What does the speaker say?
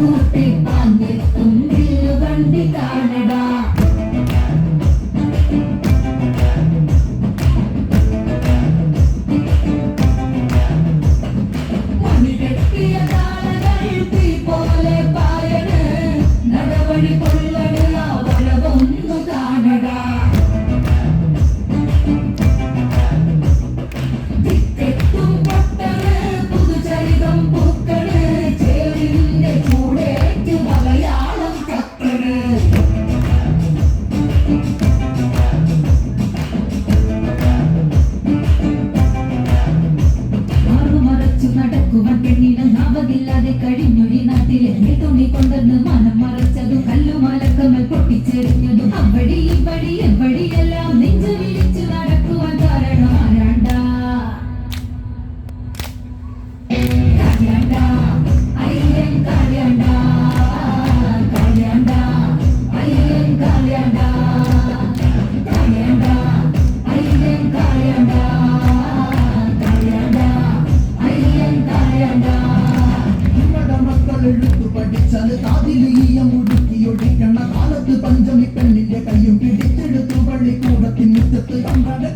por tempo. മറച്ചു നടക്കുവാൻ പെണ്ണിന് നാവതില്ലാതെ കഴിഞ്ഞൊഴി നാട്ടിലെ തുണി കൊണ്ടെന്ന് മനം മറച്ചതും കല്ലുമാലക്കമ്മൽ പൊട്ടിച്ചെറിഞ്ഞതും അവിടെ ഇവിടെ എവിടെ ചല താതിൽ ഈയം ഒടുക്കിയൊടിക്കണ കാലത്ത് പഞ്ചമിക്കണ്ണിന്റെ കയ്യും പിടിച്ചെടുത്തു പള്ളിക്കൂടത്തിൻ മുറ്റത്ത് കണ്ടത്